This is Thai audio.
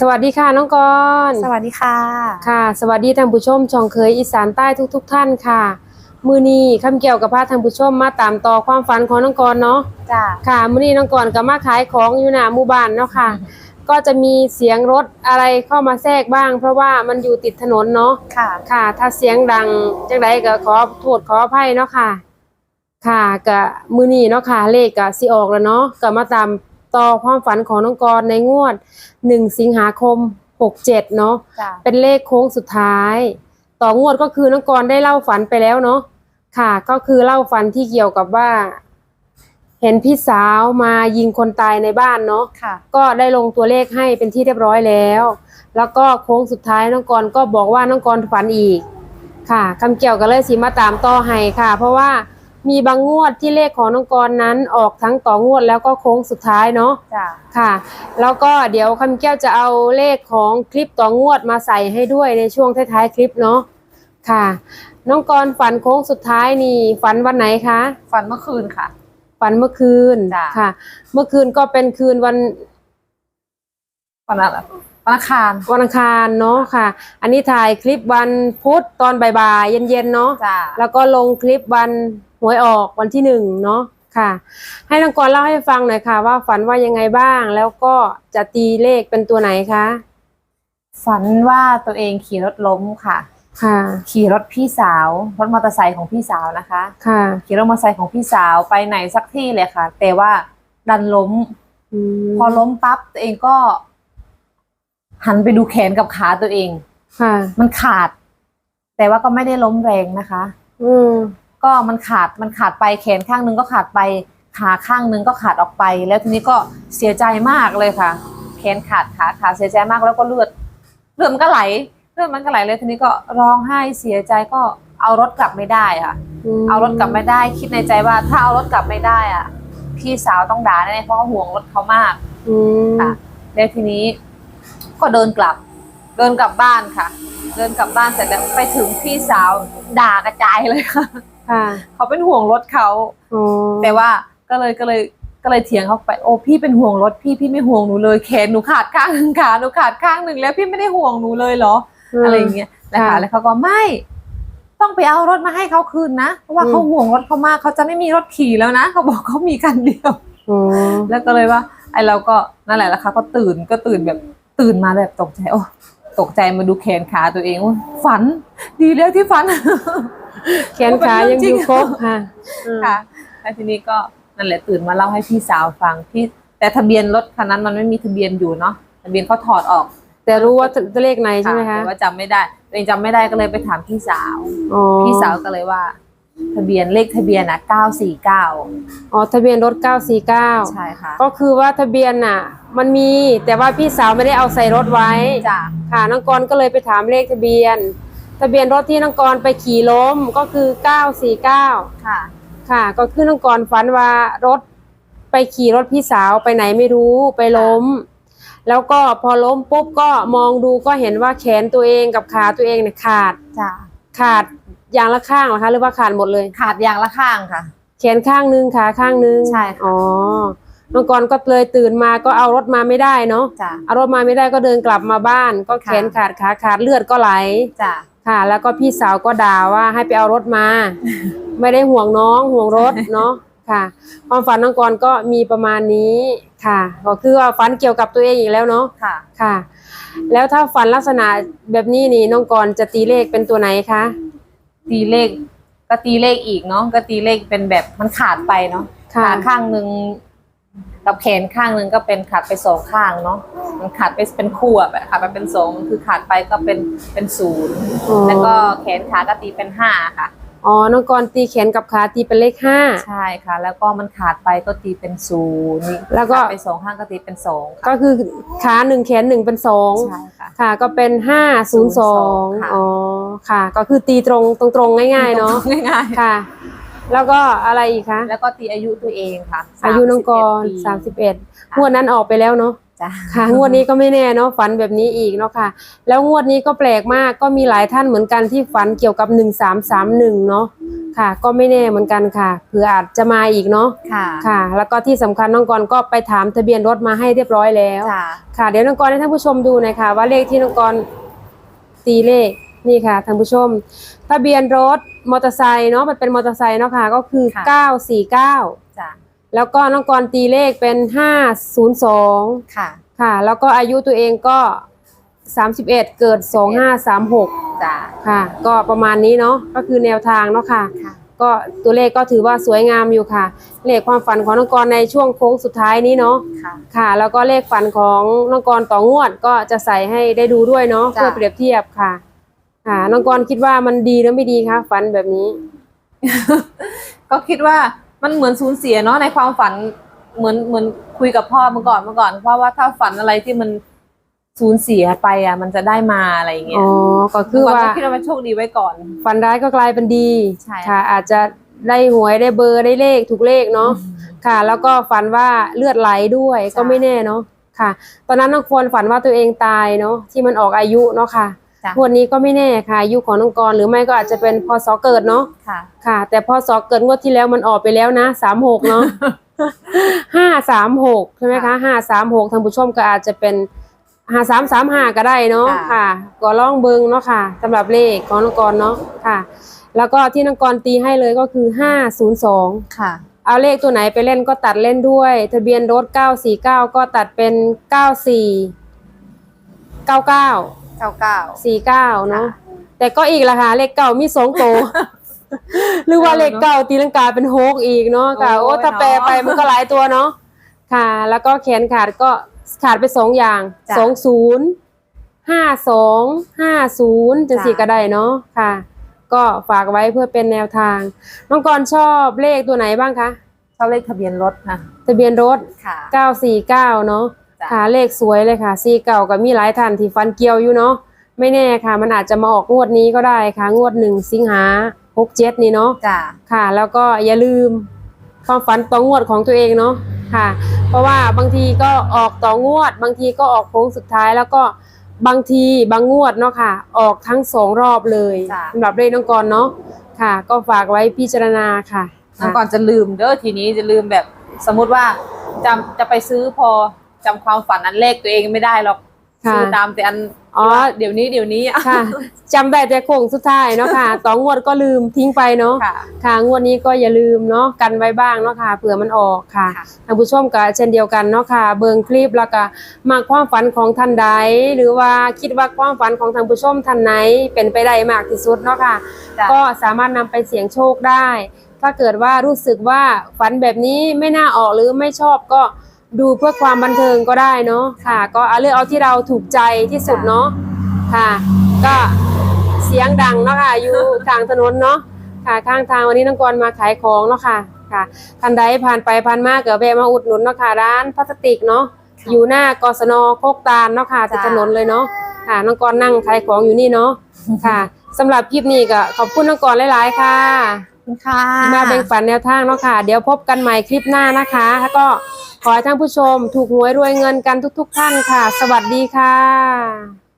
สวัสดีค่ะน้องกรณ์สวัสดีค่ะ ค่ะ สวัสดีท่านผู้ชมช่องเคยอีสานใต้ทุก ๆท่านค่ะ มือนี้คำเกี่ยวกับพาท่านผู้ชมมาตามต่อความฝันของน้องกรณ์เนาะจ้าค่ะ มือนี้น้องกรณ์ก็มาขายของอยู่หน้าหมู่บ้านเนาะค่ะ ก็จะมีเสียงรถอะไรเข้ามาแทรกบ้าง เพราะว่ามันอยู่ติดถนนเนาะค่ะ ค่ะ ถ้าเสียงดังจังไดก็ขอโทษขออภัยเนาะค่ะ ค่ะก็มือนี้เนาะค่ะเลขก็สิออกแล้วเนาะก็มาตาม ต่อความฝันของน้องกรณ์ในงวด1สิงหาคม67เนาะจ้าเป็นเลขโค้งสุดท้าย ต่องวดก็คือน้องกรณ์ได้เล่าฝันไปแล้วเนาะค่ะ ก็คือเล่าฝันที่เกี่ยวกับว่า เห็นพี่สาวมายิงคนตายในบ้านเนาะ ค่ะ ก็ได้ลงตัวเลขให้เป็นที่เรียบร้อยแล้ว แล้วก็โค้งสุดท้ายน้องกรณ์ก็บอกว่าน้องกรณ์ฝันอีก ค่ะคำเกี่ยวก็เลยสิมาตามต่อให้ค่ะ เพราะว่า มีบางงวดที่เลขของน้องกรณ์นั้นออกทั้งต่องวดแล้วก็โค้งสุดท้ายเนาะจ้าค่ะ แล้วก็เดี๋ยวคำแก้วจะเอาเลขของคลิปต่องวดมาใส่ให้ด้วยในช่วงท้ายๆคลิปเนาะค่ะ น้องกรณ์ฝันโค้งสุดท้ายนี่ฝันวันไหนคะฝันเมื่อคืนค่ะ ฝันเมื่อคืนจ้ะ ค่ะ เมื่อคืนก็เป็นคืนวัน ฝันอะไร วันอังคารวันอังคารเนาะค่ะ อันนี้ถ่ายคลิปวันพุธตอนบ่ายๆเย็นๆเนาะจ้าแล้วก็ลงคลิปวันหวยออกวันที่หนึ่งเนาะค่ะ ให้น้องกรณ์เล่าให้ฟังหน่อยค่ะ ว่าฝันว่ายังไงบ้าง แล้วก็จะตีเลขเป็นตัวไหนคะฝันว่าตัวเองขี่รถล้มค่ะ ค่ะ ขี่รถพี่สาวรถมอเตอร์ไซค์ของพี่สาวนะคะ ค่ะขี่รถมอเตอร์ไซค์ของพี่สาวไปไหนสักที่เลยค่ะ แต่ว่าดันล้มมพอล้มปั๊บตัวเองก็ หันไปดูแขนกับขาตัวเอง ค่ะ มันขาด แต่ว่าก็ไม่ได้ล้มแรงนะคะ อืมก็มันขาดมันขาดไปแขนข้างหนึงก็ขาดไปขาข้างหนึงก็ขาดออกไป แล้วทีนี้ก็เสียใจมากเลยค่ะ แขนขาดขาขาดเสียใจมากแล้วก็เลือดเลือดมันก็ไหลเลือดมันก็ไหลเลยทีนี้ก็ร้องไห้เสียใจก็เอารถกลับไม่ได้ค่ะ มเอารถกลับไม่ได้คิดในใจว่าถ้าเอารถกลับไม่ได้อะ พี่สาวต้องด่าแน่ๆเพราะเขาห่วงรถเขามาก อืม ค่ะแล้วทีนี้ ก็เดินกลับ เดินกลับบ้านค่ะ เดินกลับบ้านเสร็จแล้วไปถึงพี่สาวด่ากระจายเลยค่ะ ค่ะเขาเป็นห่วงรถเขาอ๋อแต่ว่าก็เลยก็เลยก็เลยเถียงเขาไปโอ้พี่เป็นห่วงรถพี่พี่ไม่ห่วงหนูเลยแขนหนูขาดข้างหนึ่งขาหนูขาดข้างหนึ่งแล้วพี่ไม่ได้ห่วงหนูเลยเหรอมอะไรอย่างเงี้ยนะคะค่ะแล้วเขาก็ไม่ ต้องไปเอารถมาให้เขาคืนนะเพราะว่าอืมเขาห่วงรถเขามากเขาจะไม่มีรถขี่แล้วนะเขาบอกเขามีคันเดียวอ๋อแล้วก็เลยว่าไอเราก็นั่นแหละแล้วค่ะก็ตื่นก็ตื่นแบบ ตื่นมาแบบตกใจโอ้ตกใจมาดูแขนขาตัวเองโอ้ยฝัน ดีแล้วที่ฝัน แขนขายังอยู่ครบค่ะอืมค่ะแล้วทีนี้ก็นั่นแหละตื่นมาเล่าให้พี่สาวฟังพี่แต่ทะเบียนรถคันนั้นมันไม่มีทะเบียนอยู่เนาะทะเบียนเขาถอดออก แต่รู้ว่าจะเลขไหนใช่ไหมคะแต่ว่าจำไม่ได้ตัวเองจำไม่ได้ก็เลยไปถามพี่สาวอ๋อพี่สาวก็เลยว่า ทะเบียนเลขทะเบียนนะ949 อ๋อทะเบียนรถ 949 ใช่ค่ะ ก็คือว่าทะเบียนน่ะ มันมีแต่ว่าพี่สาวไม่ได้เอาใส่รถไว้จ้ะค่ะน้องกรณ์ก็เลยไปถามเลขทะเบียน ทะเบียนรถที่น้องกรณ์ไปขี่ล้มก็คือ 949 ค่ะ ค่ะ ก็คือน้องกรณ์ฝันว่ารถไปขี่รถพี่สาวไปไหนไม่รู้ไปล้ม แล้วก็พอล้มปุ๊บก็มองดูก็เห็นว่าแขนตัวเองกับขาตัวเองเนี่ยขาดจ้ะขาด อย่างละข้างเหรอคะ หรือว่าขาดหมดเลย ขาดอย่างละข้างค่ะ แขนข้างนึงขาข้างนึงใช่ค่ะ อ๋อน้องกรณ์ก็เลยตื่นมาก็เอารถมาไม่ได้เนาะจ้ะ เอารถมาไม่ได้ก็เดินกลับมาบ้าน ก็แขนค่ะขาดขาขาดเลือดก็ไหล จ้ะ ค่ะ แล้วก็พี่สาวก็ด่าว่าให้ไปเอารถมา ไม่ได้ห่วงน้องห่วงรถเนาะค่ะ ความฝันน้องกรณ์ก็มีประมาณนี้ค่ะ ก็คือว่าฝันเกี่ยวกับตัวเองอีกแล้วเนาะค่ะ ค่ะ แล้วถ้าฝันลักษณะแบบนี้นี่น้องกรณ์จะตีเลขเป็นตัวไหนคะ ตีเลข ก็ตีเลขอีกเนาะก็ตีเลขเป็นแบบมันขาดไปเนาะค่ะขาข้างหนึ่งกับแขนข้างหนึ่งก็เป็นขาดไปสองข้างเนาะมันขาดไปเป็นคู่อะแบบขาดไปเป็นสองคือขาดไปก็เป็นเป็นศูนย์อ๋อ แล้วก็แขนขาก็ตีเป็นห้าค่ะ อ๋อ น้องกรณ์ตีแขนกับขาตีเป็นเลขห้า ใช่ค่ะ แล้วก็มันขาดไปก็ตีเป็นศูนย์นี่แล้วก็ขาดไปสองข้างก็ตีเป็นสองค่ะก็คือขาหนึ่งแขนหนึ่งเป็นสองใช่ค่ะค่ะก็เป็นห้าศูนย์สองค่ะอ๋อค่ะ ก็คือตีตรงตรงๆง่ายๆเนาะง่ายค่ะ แล้วก็อะไรอีกคะๆแล้วก็ตีอายุตัวเองค่ะอายุน้องกร31ปีสามสิบเอ็ดงวดนั้นออกไปแล้วเนาะ จ้ะค่ะงวดนี้ก็ไม่แน่เนาะฝันแบบนี้อีกเนาะค่ะ แล้วงวดนี้ก็แปลกมากก็มีหลายท่านเหมือนกันที่ฝันเกี่ยวกับหนึ่งสามสามหนึ่งเนาะค่ะ ก็ไม่แน่เหมือนกันค่ะเผื่ออาจจะมาอีกเนาะค่ะค่ะ แล้วก็ที่สำคัญน้องกรก็ไปถามทะเบียนรถมาให้เรียบร้อยแล้วจ้ะค่ะ เดี๋ยวน้องกรให้ท่านผู้ชมดูหน่อยค่ะ ว่าเลขที่น้องกรตีเลขนี่ค่ะท่านผู้ชม ทะเบียนรถมอเตอร์ไซค์เนาะมันเป็นมอเตอร์ไซค์เนาะค่ะ ก็คือค่ะ949จ้ะ แล้วก็น้องกรตีเลขเป็น502ค่ะ ค่ะ แล้วก็อายุตัวเองก็31เกิด2536จ้ะค่ะ ก็ประมาณนี้เนาะก็คือแนวทางเนาะค่ะ ค่ะ ก็ตัวเลขก็ถือว่าสวยงามอยู่ค่ะ เลขความฝันของน้องกรในช่วงโค้งสุดท้ายนี้เนาะ ค่ะ ค่ะ แล้วก็เลขฝันของน้องกรต่องวดก็จะใส่ให้ได้ดูด้วยเนาะจ้ะ เพื่อเปรียบเทียบค่ะ ค่ะ น้องกรคิดว่ามันดีหรือไม่ดีคะฝันแบบนี้ ก็คิดว่า มันเหมือนสูญเสียเนาะในความฝันเหมือนเหมือนคุยกับพ่อเมื่อก่อนเมื่อก่อนเพราะว่าถ้าฝันอะไรที่มันสูญเสียไปอะ มันจะได้มาอะไรอย่างเงี้อ๋ยอก็คือว่าเมื่ก่นก็คิดว่ามันโชคดีไว้ก่อน ฝันร้ายก็กลายเป็นดีใช่ค่ะ อาจจะได้หวยได้เบอร์ได้เลขถูกเลขเนาะค่ะ แล้วก็ฝันว่าเลือดไหลด้วยใช่ก็ไม่แน่เนาะค่ะ ตอนนั้นน้องควรฝันว่าตัวเองตายเนาะที่มันออกอายุเนาะค่ะ จ้ะ งวันนี้ก็ไม่แน่ค่ะอายุของน้องกรหรือไม่ก็อาจจะเป็นพศเกิดเนาะค่ะ ค่ะ แต่พศเกิดงวดที่แล้วมันออกไปแล้วนะสามหกเนาะ ห้าสามหกใช่ไหมคะค่ะห้าสามหกท่านผู้ชมก็อาจจะเป็นห้าสามสามห้าก็ได้เนาะค่ะ ค่ะ ก็ลองเบิงเนาะค่ะสำหรับเลขของน้องกรเนาะค่ะ แล้วก็ที่น้องกรตีให้เลยก็คือห้าศูนย์สอง ค่ะ เอาเลขตัวไหนไปเล่นก็ตัดเล่นด้วย ทะเบียนรถ 949 ก็ตัดเป็น 94 99 เก้าเก้า49เนาะแต่ก็อีกละค่ะเลขเก่ามีสองโตวหรือว่าเลขเก่าตีลังกาเป็นโฮกอีกเนาะค่ะโอ้โอ้ยถ้าแปลไปเนาะมันก็หลายตัวเนาะค่ะ แล้วก็แขนขาดก็ขาดไปสองอย่างจ้ะสองศูนย์ห้าสองห้าศูนย์จังสี่จ้ะก็ได้เนาะค่ะ ก็ฝากไว้เพื่อเป็นแนวทางน้องกรชอบเลขตัวไหนบ้างคะชอบเลขทะเบียนรถค่ะ ทะเบียนรถค่ะ949เนาะจ้ะ ค่ะเลขสวยเลยค่ะซีเก่ากับมีหลายท่านที่ฟันเกียวอยู่เนาะไม่แน่ค่ะ มันอาจจะมาออกงวดนี้ก็ได้ค่ะ งวดหนึ่งสิงหาหกเจ็ดนี่เนาะจ้ะค่ะ แล้วก็อย่าลืมความฝันต่องวดของตัวเองเนาะค่ะ เพราะว่าบางทีก็ออกต่องวด บางทีก็ออกโค้งสุดท้ายแล้วก็บางทีบางงวดเนาะค่ะ ออกทั้งสองรอบเลยจ้ะสำหรับเลขน้องกรเนาะค่ะ ก็ฝากไว้พิจารณาค่ะน้องก่อนจะลืมเด้อทีนี้จะลืมแบบสมมุติว่าจำจะไปซื้อพอ จำความฝันอันเลขตัวเองไม่ได้หรอกค่ะ ซื้อตามแต่อันอ๋อที่ว่าเดี๋ยวนี้เดี๋ยวนี้อะค่ะจำได้แต่โค้งสุดท้ายเนาะค่ะต่องวดก็ลืมทิ้งไปเนาะ ค่ะ ค่ะงวดนี้ก็อย่าลืมเนาะกันไว้บ้างเนาะค่ะเผื่อมันออกค่ะค่ะ ท่านผู้ชมก็เช่นเดียวกันเนาะค่ะ เบิ่งคลิปแล้วก็มาความฝันของท่านใด หรือว่าคิดว่าความฝันของท่านผู้ชมท่านไหนเป็นไปได้มากที่สุดเนาะค่ะ จ้ะ ก็สามารถนำไปเสี่ยงโชคได้ ถ้าเกิดว่ารู้สึกว่าฝันแบบนี้ไม่น่าออกหรือไม่ชอบก็ ดูเพื่อความบันเทิงก็ได้เนาะค่ะ ก็เอาเลือกเอาที่เราถูกใจที่สุดเนาะค่ะ ก็เสียงดังเนาะค่ะอยู่กลางถนนเนาะค่ะข้างทางวันนี้น้องกรมาขายของเนาะค่ะค่ะท่านใดผ่านไปผ่านมาเกิดแวะมาอุดหนุนเนาะค่ะร้านพลาสติกเนาะอยู่หน้ากศนโคกตาลเนาะค่ะติดจ้ะถนนเลยเนาะค่ะน้องกรนั่งขายของอยู่นี่เนาะค่ะสำหรับคลิปนี้ก็ขอบคุณน้องกรหลาย ๆ ค่ะขอบคุณค่ะมาแบ่งปันแนวทางเนาะค่ะ เดี๋ยวพบกันใหม่คลิปหน้านะคะ แล้วก็ ขอให้ท่านผู้ชมถูกหวยรวยเงินกันทุก ๆ ท่านค่ะ สวัสดีค่ะ